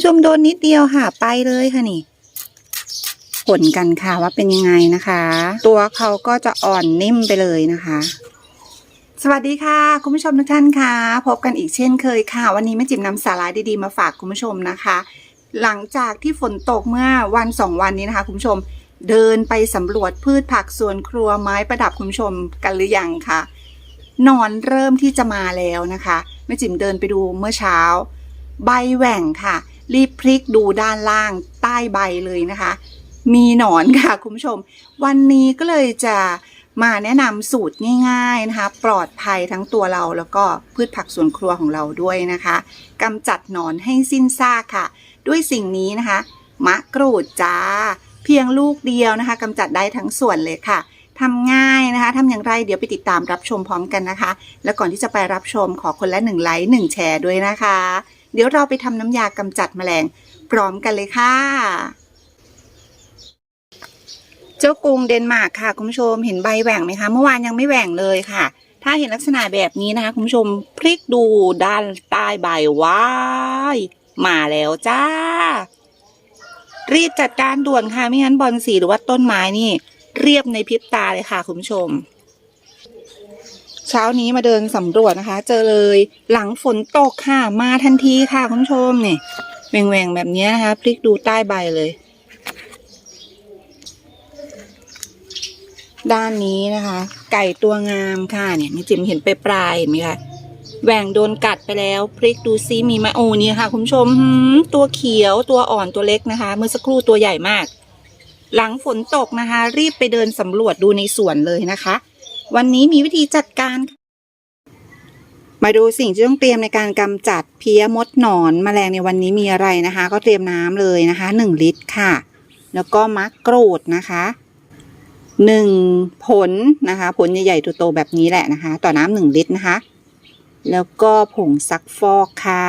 ผู้ชมโดนนิดเดียวค่ะ ไปเลยค่ะนี่ผลกันค่ะว่าเป็นยังไงนะคะ ตัวเขาก็จะอ่อนนิ่มไปเลยนะคะ สวัสดีค่ะ คุณผู้ชมทุกท่านค่ะ พบกันอีกเช่นเคยค่ะ วันนี้แม่จิ๋มนำสาระดีๆมาฝากคุณผู้ชมนะคะ หลังจากที่ฝนตกเมื่อวันสองวันนี้นะคะ คุณผู้ชมเดินไปสำรวจพืชผักสวนครัวไม้ประดับคุณผู้ชมกันหรือยังคะนอนเริ่มที่จะมาแล้วนะคะแม่จิ๋มเดินไปดูเมื่อเช้า ใบแหว่งค่ะ รีบพลิกดูด้านล่างใต้ใบเลยนะคะ มีหนอนค่ะคุณผู้ชม วันนี้ก็เลยจะมาแนะนำสูตรง่าย ๆนะคะ ปลอดภัยทั้งตัวเราแล้วก็พืชผักสวนครัวของเราด้วยนะคะกำจัดหนอนให้สิ้นซากค่ะ ด้วยสิ่งนี้นะคะ มะกรูดจ้า เพียงลูกเดียวนะคะกำจัดได้ทั้งส่วนเลยค่ะทำง่ายนะคะทำอย่างไรเดี๋ยวไปติดตามรับชมพร้อมกันนะคะ แล้วก่อนที่จะไปรับชมขอคนละหนึ่งไลค์หนึ่งแชร์ด้วยนะคะ เดี๋ยวเราไปทำน้ำยากำจัดแมลง พร้อมกันเลยค่ะ เจ้ากรุงเดนมาร์กค่ะคุณผู้ชมเห็นใบแหว่งไหมคะ เมื่อวานยังไม่แหว่งเลยค่ะ ถ้าเห็นลักษณะแบบนี้นะคะคุณผู้ชมพลิกดูด้านใต้ใบว้ายมาแล้วจ้า รีบจัดการด่วนค่ะไม่งั้นบอลสีหรือว่าต้นไม้นี่ เรียบในพริบตาเลยค่ะคุณผู้ชม เช้านี้มาเดินสำรวจนะคะ เจอเลยหลังฝนตกค่ะ มาทันทีค่ะคุณผู้ชมเนี่ยแหวงๆแบบนี้นะคะ พลิกดูใต้ใบเลย ด้านนี้นะคะ ไก่ตัวงามค่ะเนี่ยมีจิมเห็นไปปลายเห็นไหมคะแหว่งโดนกัดไปแล้วพลิกดูซิมีมะโอนี่ค่ะ คุณผู้ชมตัวเขียวตัวอ่อนตัวเล็กนะคะ เมื่อสักครู่ตัวใหญ่มาก หลังฝนตกนะคะ รีบไปเดินสำรวจดูในสวนเลยนะคะ วันนี้มีวิธีจัดการ มาดูสิ่งที่ต้องเตรียมในการกำจัดเพี้ยมดหนอนแมลงในวันนี้มีอะไรนะคะ ก็เตรียมน้ำเลยนะคะหนึ่งลิตรค่ะ แล้วก็มะกรูดนะคะหนึ่งผลนะคะ ผลใหญ่ๆโตๆแบบนี้แหละนะคะ ต่อน้ำหนึ่งลิตรนะคะ แล้วก็ผงซักฟอกค่ะ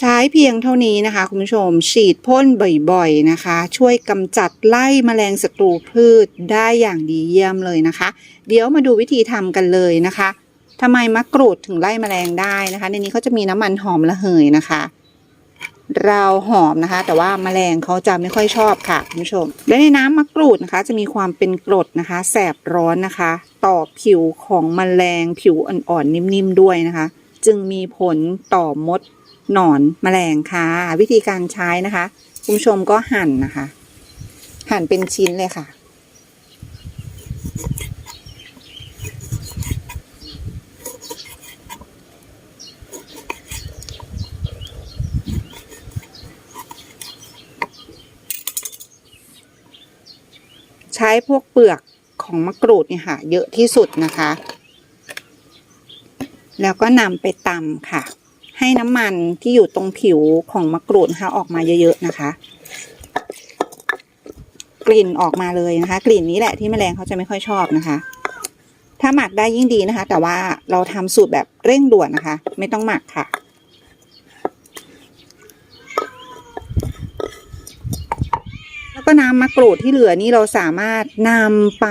ใช้เพียงเท่านี้นะคะ คุณผู้ชมฉีดพ่นบ่อยๆนะคะ ช่วยกำจัดไล่แมลงศัตรูพืชได้อย่างดีเยี่ยมเลยนะคะ เดี๋ยวมาดูวิธีทำกันเลยนะคะทำไมมะกรูดถึงไล่แมลงได้นะคะ ในนี้เขาจะมีน้ำมันหอมระเหยนะคะเราหอมนะคะ แต่ว่าแมลงเขาจะไม่ค่อยชอบค่ะคุณผู้ชม และในน้ำมะกรูดนะคะ จะมีความเป็นกรดนะคะ แสบร้อนนะคะ ต่อผิวของแมลงผิวอ่อนๆนิ่มๆด้วยนะคะ จึงมีผลต่อมด หนอนแมลงค่ะ วิธีการใช้นะคะ คุณผู้ชมก็หั่นนะคะ หั่นเป็นชิ้นเลยค่ะ ใช้พวกเปลือกของมะกรูดเนี่ยค่ะ เยอะที่สุดนะคะ แล้วก็นำไปตำค่ะ ให้น้ำมันที่อยู่ตรงผิวของมะกรูดนะคะออกมาเยอะๆนะคะ กลิ่นออกมาเลยนะคะ กลิ่นนี้แหละที่แมลงเขาจะไม่ค่อยชอบนะคะ ถ้าหมักได้ยิ่งดีนะคะ แต่ว่าเราทำสูตรแบบเร่งด่วนนะคะ ไม่ต้องหมักค่ะแล้วก็น้ำมะกรูดที่เหลือนี่เราสามารถนำไป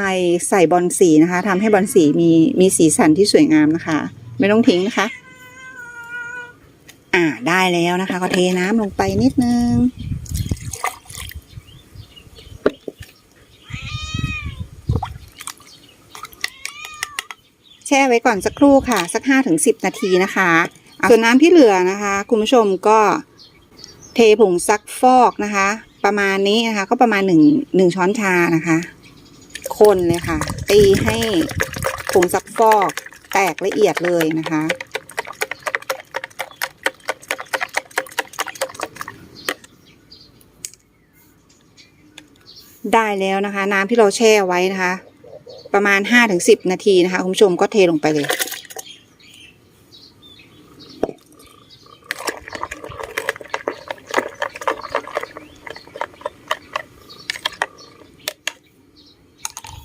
ใส่บอลสีนะคะทำให้บอลสีมีมีสีสันที่สวยงามนะคะ ไม่ต้องทิ้งนะคะ อ่าได้แล้วนะคะ ก็เทน้ำลงไปนิดนึง แช่ไว้ก่อนสักครู่ค่ะ สักห้าถึงสิบนาทีนะคะ ส่วนน้ำที่เหลือนะคะ คุณผู้ชมก็เทผงซักฟอกนะคะ ประมาณนี้นะคะ ก็ประมาณหนึ่งหนึ่งช้อนชานะคะ คนเลยค่ะ ตีให้ผงซักฟอกแตกละเอียดเลยนะคะ ได้แล้วนะคะ น้ำที่เราแช่ไว้นะคะ ประมาณห้าถึงสิบนาทีนะคะคุณผู้ชมก็เทลงไปเลย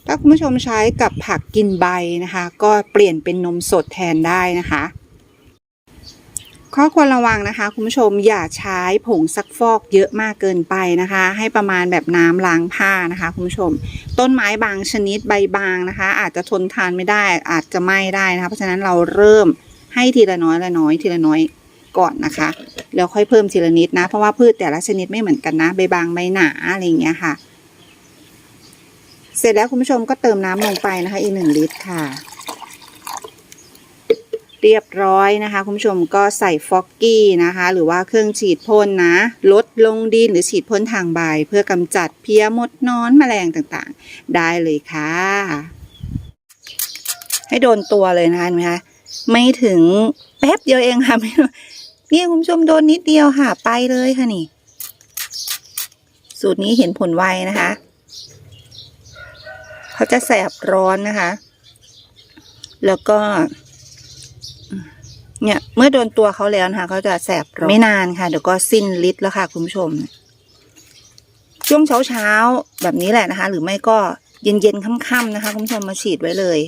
ถ้าคุณผู้ชมใช้กับผักกินใบนะคะ ก็เปลี่ยนเป็นนมสดแทนได้นะคะ ข้อควรระวังนะคะ คุณผู้ชมอย่าใช้ผงซักฟอกเยอะมากเกินไปนะคะ ให้ประมาณแบบน้ำล้างผ้านะคะ คุณผู้ชม ต้นไม้บางชนิดใบบางนะคะ อาจจะทนทานไม่ได้ อาจจะไหม้ได้นะคะ เพราะฉะนั้นเราเริ่มให้ทีละน้อยละน้อยทีละน้อยก่อนนะคะ แล้วค่อยเพิ่มทีละนิดนะ เพราะว่าพืชแต่ละชนิดไม่เหมือนกันนะ ใบบางใบหนาอะไรอย่างเงี้ยค่ะ เสร็จแล้วคุณผู้ชมก็เติมน้ำลงไปนะคะ อีกหนึ่งลิตรค่ะ เรียบร้อยนะคะ คุณผู้ชมก็ใส่ฟอกกี้นะคะ หรือว่าเครื่องฉีดพ่นนะลดลงดินหรือฉีดพ่นทางใบ เพื่อกำจัดเพี้ยมดนอนแมลงต่างๆ ได้เลยค่ะ ให้โดนตัวเลยนะคะเห็นไหมคะไม่ถึงแป๊บเดียวเองค่ะไม่นี่คุณผู้ชมโดนนิดเดียวค่ะ ไปเลยค่ะนี่ สูตรนี้เห็นผลไวนะคะ เขาจะแสบร้อนนะคะ แล้วก็ เนี่ย เมื่อโดนตัวเขาแล้วนะคะเขาจะแสบร้อนไม่นานค่ะ เดี๋ยวก็สิ้นฤทธิ์แล้วค่ะ คุณผู้ชม ช่วงเช้าเช้าแบบนี้แหละนะคะ หรือไม่ก็เย็นเย็นค่ำๆนะคะ คุณผู้ชมมาฉีดไว้เลย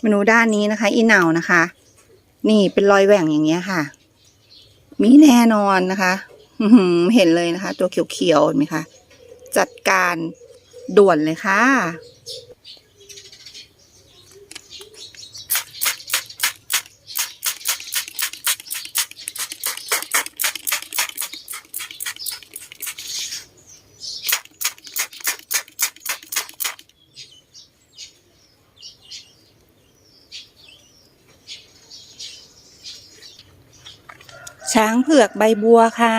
เมนูด้านนี้นะคะ อีเหนานะคะ นี่เป็นรอยแหว่งอย่างเงี้ยค่ะ มีแน่นอนนะคะอืเห็นเลยนะคะ ตัวเขียวๆเห็นไหมคะจัดการด่วนเลยค่ะ ช้างเผือกใบบัวค่ะ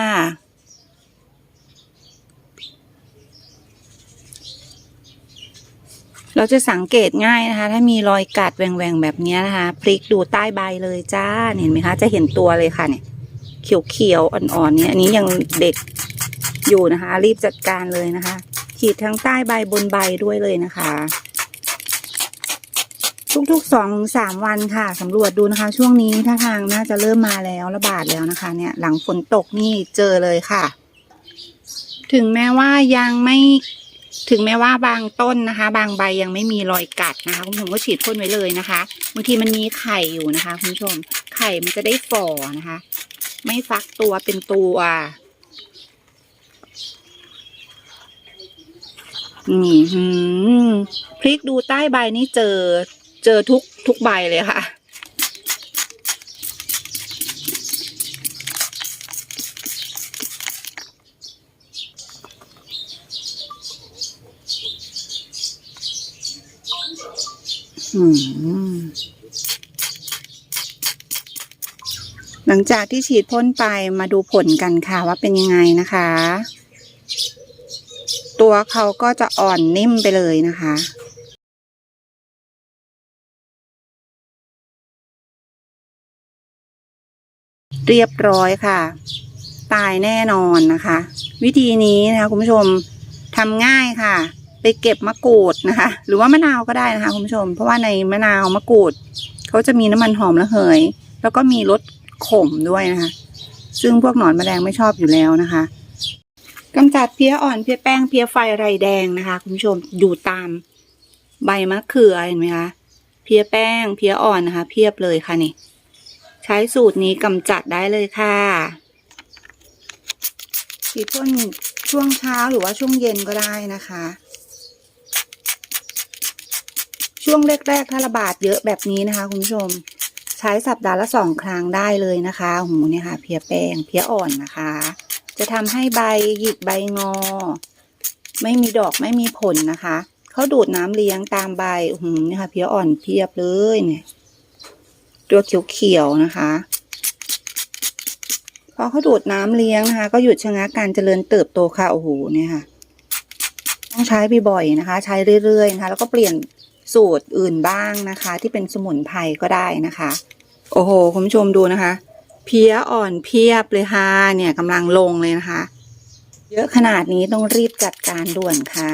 เราจะสังเกตง่ายนะคะ ถ้ามีรอยกัดแหว่งๆแบบนี้นะคะ พลิกดูใต้ใบเลยจ้า เห็นไหมคะ จะเห็นตัวเลยค่ะเนี่ย เขียวๆอ่อนๆเนี่ย อันนี้ยังเด็กอยู่นะคะ รีบจัดการเลยนะคะขีดทั้งใต้ใบบนใบด้วยเลยนะคะ ทุกๆสองสามวันค่ะสำรวจดูนะคะ ช่วงนี้ถ้าทางน่าจะเริ่มมาแล้วระบาดแล้วนะคะ เนี่ย หลังฝนตกนี่เจอเลยค่ะ ถึงแม้ว่ายังไม่ถึงแม้ว่าบางต้นนะคะ บางใบยังไม่มีรอยกัดนะคะคุณผู้ชมก็ฉีดพ่นไว้เลยนะคะบางทีมันมีไข่อยู่นะคะคุณผู้ชม ไข่มันจะได้ฝ่อนะคะ ไม่ฟักตัวเป็นตัวนี่หืมพลิกดูใต้ใบนี่เจอ เจอทุกทุกใบเลยค่ะ หลังจากที่ฉีดพ่นไปมาดูผลกันค่ะว่าเป็นยังไงนะคะ ตัวเขาก็จะอ่อนนิ่มไปเลยนะคะ เรียบร้อยค่ะ ตายแน่นอนนะคะ วิธีนี้นะคะคุณผู้ชมทำง่ายค่ะ ไปเก็บมะกรูดนะคะ หรือว่ามะนาวก็ได้นะคะคุณผู้ชม เพราะว่าในมะนาวมะกรูดเขาจะมีน้ำมันหอมระเหย แล้วก็มีรสขมด้วยนะคะ ซึ่งพวกหนอนแมลงไม่ชอบอยู่แล้วนะคะกำจัดเพี้ยอ่อนเพี้ยแป้งเพี้ยไฟไรแดงนะคะ คุณผู้ชมอยู่ตามใบมะเขือเห็นไหมคะเพี้ยแป้งเพี้ยอ่อนนะคะ เพียบเลยค่ะนี่ ใช้สูตรนี้กำจัดได้เลยค่ะฉีดพ่นช่วงเช้าหรือว่าช่วงเย็นก็ได้นะคะ ช่วงแรกๆถ้าระบาดเยอะแบบนี้นะคะ คุณผู้ชม ใช้สัปดาห์ละสองครั้งได้เลยนะคะโอ้โหเนี่ยค่ะเพียแป้งเพียอ่อนนะคะ จะทำให้ใบหยิกใบงอ ไม่มีดอกไม่มีผลนะคะเขาดูดน้ำเลี้ยงตามใบโอ้โหเนี่ยค่ะเพียอ่อนเพียบเลยเนี่ย ตัวเขียวๆนะคะ พอเขาดูดน้ำเลี้ยงนะคะ ก็หยุดชะงักการเจริญเติบโตค่ะโอ้โหเนี่ยค่ะ ต้องใช้บ่อยๆนะคะ ใช้เรื่อยๆนะคะ แล้วก็เปลี่ยนสูตรอื่นบ้างนะคะ ที่เป็นสมุนไพรก็ได้นะคะ โอ้โหคุณผู้ชมดูนะคะ เพี้ยอ่อนเพียบเลยค่ะเนี่ยกำลังลงเลยนะคะ เยอะขนาดนี้ต้องรีบจัดการด่วนค่ะ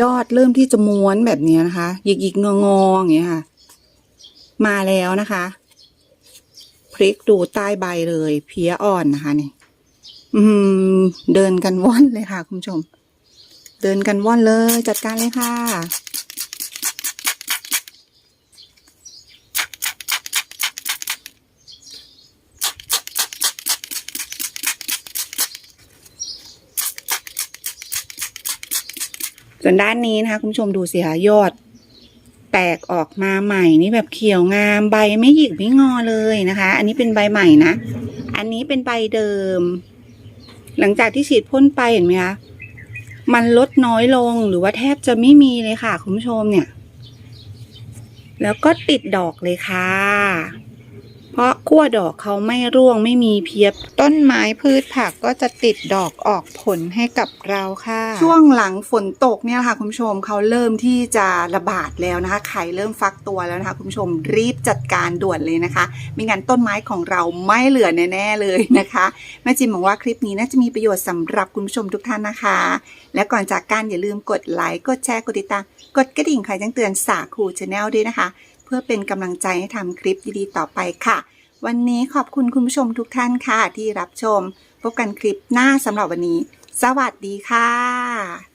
ยอดเริ่มที่จะม้วนแบบนี้นะคะหยิกๆงอๆอย่างเงี้ยค่ะ มาแล้วนะคะพลิกดูใต้ใบเลยเพี้ยอ่อนนะคะนี่อืม เดินกันว่อนเลยค่ะ คุณผู้ชม เดินกันว่อนเลย จัดการเลยค่ะส่วนด้านนี้นะคะ คุณผู้ชมดูสิคะยอด แตกออกมาใหม่นี่แบบเขียวงามใบไม่หยิกไม่งอเลยนะคะ อันนี้เป็นใบใหม่นะ อันนี้เป็นใบเดิม หลังจากที่ฉีดพ่นไปเห็นไหมคะมันลดน้อยลงหรือว่าแทบจะไม่มีเลยค่ะ คุณผู้ชมเนี่ย แล้วก็ติดดอกเลยค่ะ ราะขั้วดอกเขาไม่ร่วงไม่มีเพียบ ต้นไม้พืชผักก็จะติดดอกออกผลให้กับเราค่ะ ช่วงหลังฝนตกเนี่ยค่ะคุณผู้ชมเขาเริ่มที่จะระบาดแล้วนะคะไข่เริ่มฟักตัวแล้วนะคะคุณผู้ชมรีบจัดการด่วนเลยนะคะไม่งั้นต้นไม้ของเราไม่เหลือแน่ๆเลยนะคะแม่จิมบอกว่าคลิปนี้น่าจะมีประโยชน์สำหรับคุณผู้ชมทุกท่านนะคะ และก่อนจากกันอย่าลืมกดไลค์กดแชร์กดติดตามกดกระดิ่งคอยแจ้งเตือนสาคูชาแนลด้วยนะคะ เพื่อเป็นกำลังใจให้ทำคลิปดีๆต่อไปค่ะ วันนี้ขอบคุณคุณผู้ชมทุกท่านค่ะที่รับชม พบกันคลิปหน้าสำหรับวันนี้ สวัสดีค่ะ